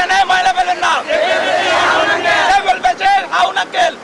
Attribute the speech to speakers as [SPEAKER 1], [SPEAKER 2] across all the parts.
[SPEAKER 1] সেখানে ময়লা ফেলেন না। হাউন আঙ্কেল!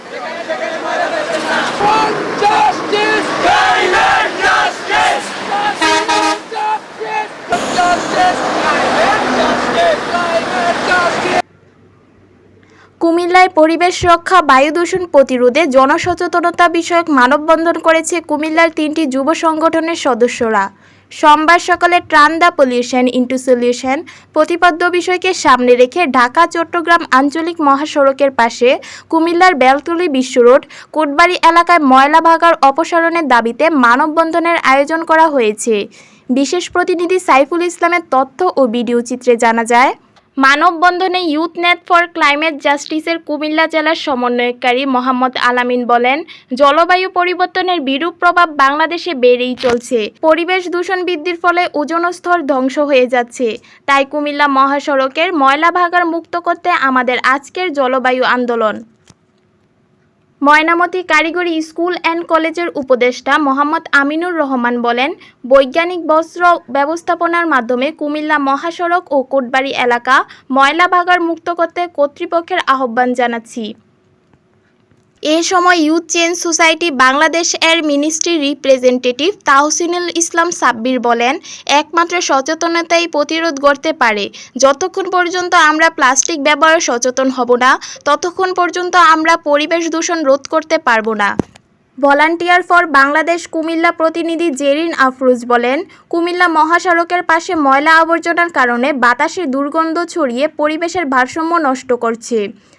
[SPEAKER 2] কুমিল্লায় পরিবেশ রক্ষা বায়ু দূষণ প্রতিরোধে জনসচেতনতা বিষয়ক মানববন্ধন করেছে কুমিল্লার তিনটি যুব সংগঠনের সদস্যরা। সোমবার সকালে turn the pollution into solution প্রতিপাদ্য বিষয়কে সামনে রেখে ঢাকা, চট্টগ্রাম আঞ্চলিক মহাসড়কের পাশে কুমিল্লার বেলতলি বিশ্ব রোড, কোটবাড়ি এলাকায় ময়লা ভাগার অপসারণের দাবিতে মানববন্ধনের আয়োজন করা হয়েছে। বিশেষ প্রতিনিধি সাইফুল ইসলামের তথ্য ও ভিডিও চিত্রে জানা যায় মানববন্ধনে ইউথ নেট ফর ক্লাইমেট জাস্টিসের কুমিল্লা জেলার সমন্বয়কারী মোহাম্মদ আলামিন বলেন, জলবায়ু পরিবর্তনের বিরূপ প্রভাব বাংলাদেশে বেড়েই চলছে। পরিবেশ দূষণ বৃদ্ধির ফলে ওজন স্তর ধ্বংস হয়ে যাচ্ছে। তাই কুমিল্লা মহাসড়কের ময়লা ভাগার মুক্ত করতে আমাদের আজকের জলবায়ু আন্দোলন। ময়নামতি কারিগরি স্কুল অ্যান্ড কলেজের উপদেষ্টা মোহাম্মদ আমিনুর রহমান বলেন, বৈজ্ঞানিক বস্ত্র ব্যবস্থাপনার মাধ্যমে কুমিল্লা মহাসড়ক ও কোটবাড়ি এলাকা ময়লা ভাগার মুক্ত করতে কর্তৃপক্ষের আহ্বান জানাচ্ছি। এ সময় ইউথ চেঞ্জ সোসাইটি বাংলাদেশ এর মিনিস্ট্রি রিপ্রেজেন্টেটিভ তাহসিনুল ইসলাম সাব্বির বলেন, একমাত্র সচেতনতাই প্রতিরোধ করতে পারে। যতক্ষণ পর্যন্ত আমরা প্লাস্টিক ব্যবহার সচেতন হব না, ততক্ষণ পর্যন্ত আমরা পরিবেশ দূষণ রোধ করতে পারব না। ভলান্টিয়ার ফর বাংলাদেশ কুমিল্লা প্রতিনিধি জেরিন আফরোজ বলেন, কুমিল্লা মহাসড়কের পাশে ময়লা আবর্জনার কারণে বাতাসে দুর্গন্ধ ছড়িয়ে পরিবেশের ভারসাম্য নষ্ট করছে।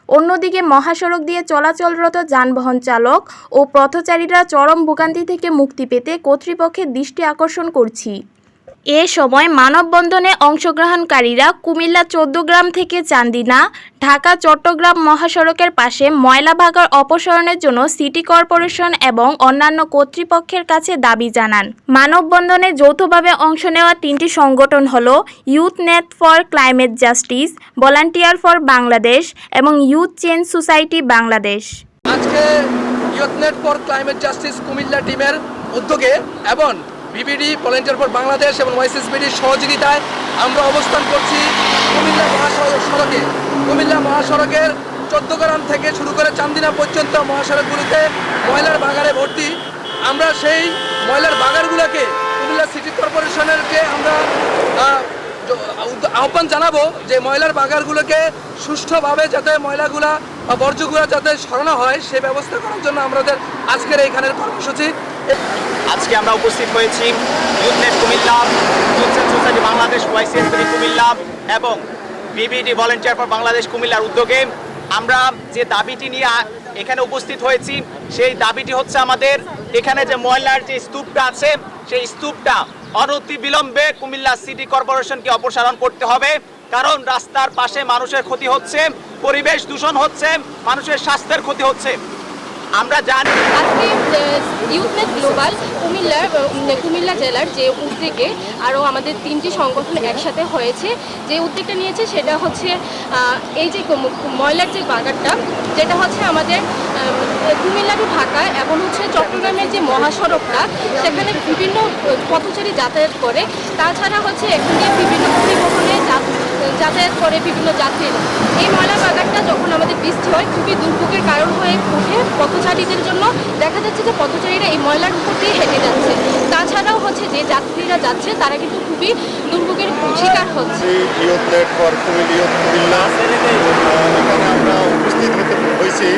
[SPEAKER 2] অন্যদিকে মহাসড়ক দিয়ে চলাচলরত যানবাহন চালক ও পথচারীরা চরম ভোগান্তি থেকে মুক্তি পেতে কর্তৃপক্ষের দৃষ্টি আকর্ষণ করছি। এ সময় মানববন্ধনে অংশগ্রহণকারীরা কুমিল্লা চৌদ্দগ্রাম থেকে চান্দিনা, ঢাকা, চট্টগ্রাম মহাসড়কের পাশে ময়লা ভাগার অপসারণের জন্য সিটি কর্পোরেশন এবং অন্যান্য কর্তৃপক্ষের কাছে দাবি জানান। মানববন্ধনে যৌথভাবে অংশ নেওয়া তিনটি সংগঠন হল youth net for climate justice, volunteer for Bangladesh এবং ইউথ চেঞ্জ সোসাইটি বাংলাদেশ।
[SPEAKER 1] আজকে youth net for climate justice Comilla টিমের উদ্যোগে এবং বিবিডি ভলেন্টিয়ার ফর বাংলাদেশ এবং ওয়াইসিএসবিডির সহযোগিতায় আমরা অবস্থান করছি কুমিল্লা মহাসড়ক সড়কে। কুমিল্লা মহাসড়কের চোদ্দগ্রাম থেকে শুরু করে চান্দিনা পর্যন্ত মহাসড়কগুলিতে ময়লার বাগারে ভর্তি। আমরা সেই ময়লার বাগারগুলোকে কুমিল্লা সিটি কর্পোরেশনেরকে আমরা আহ্বান জানাব যে ময়লার বাগারগুলোকে সুষ্ঠুভাবে যাতে ময়লাগুলা বা বর্জ্যগুলো যাতে সরানো হয়, সে ব্যবস্থা করার জন্য আমাদের আজকের এইখানের কর্মসূচি।
[SPEAKER 3] আজকে আমরা উপস্থিত হয়েছি youth net Comilla, youth society Bangladesh YCSP Comilla এবং বিবিডি ভলেন্টিয়ার ফর বাংলাদেশ কুমিল্লার উদ্যোগে আমরা যে দাবিটি নিয়ে এখানে উপস্থিত হয়েছি, সেই দাবিটি হচ্ছে আমাদের এখানে যে ময়লার যে স্তূপটা আছে, সেই স্তূপটা অনতি বিলম্বে কুমিল্লা সিটি কর্পোরেশনকে অপসারণ করতে হবে। কারণ রাস্তার পাশে মানুষের ক্ষতি হচ্ছে, পরিবেশ দূষণ হচ্ছে, মানুষের স্বাস্থ্যের ক্ষতি হচ্ছে। আমরা জানি
[SPEAKER 4] আজকে ইউথনেট গ্লোবাল কুমিল্লার কুমিল্লা জেলার যে উদ্যোগে আরও আমাদের তিনটি সংগঠন একসাথে হয়েছে। যে উদ্যোগটা নিয়েছে সেটা হচ্ছে এই যে ময়লার যে বাগানটা, যেটা হচ্ছে আমাদের কুমিল্লা টু ঢাকা এবং হচ্ছে চট্টগ্রামের যে মহাসড়কটা, সেখানে বিভিন্ন পথচারী যাতায়াত করে। তাছাড়া হচ্ছে এখানে বিভিন্ন পরিবহনে যা- যাতায়াত করে বিভিন্ন যাত্রীরা এই ময়লা বাগানটা যখন আমাদের বৃষ্টি হয়, খুবই দুর্ভোগের কারণ হয়ে ওঠে পথচারীদের জন্য। দেখা যাচ্ছে যে পথচারীরা এই ময়লার উপর দিয়ে হেঁটে যাচ্ছে। তাছাড়াও হচ্ছে যে যাত্রীরা যাচ্ছে, তারা কিন্তু খুবই দুর্ভোগের শিকার হচ্ছে।
[SPEAKER 5] আমরা উপস্থিত হতে হয়েছি।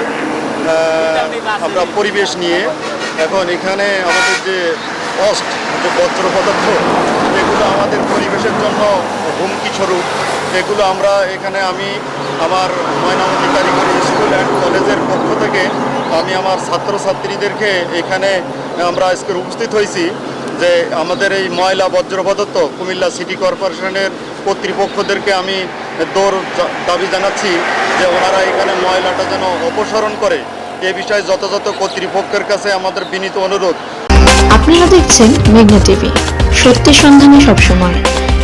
[SPEAKER 5] আমরা পরিবেশ নিয়ে। এখন এখানে আমাদের যে কষ্ট, যে বজ্র পদার্থ যেগুলো আমাদের পরিবেশের জন্য হুমকি স্বরূপ। এগুলো আমরা এখানে আমি আমার ময়নামতি কারিগরি স্কুল অ্যান্ড কলেজের পক্ষ থেকে আমি আমার ছাত্রছাত্রীদেরকে এখানে আমরা আজকে উপস্থিত হয়েছি যে আমাদের এই ময়লা বজ্র কুমিল্লা সিটি কর্পোরেশনের কর্তৃপক্ষদেরকে আমি দৌড় দাবি জানাচ্ছি যে ওনারা এখানে ময়লাটা যেন অপসারণ করে। এ বিষয়ে যথাযথ কর্তৃপক্ষের কাছে আমাদের বিনীত অনুরোধ।
[SPEAKER 6] আপনারা দেখছেন মেঘনা টিভি। সত্যি সন্ধানে সবসময়।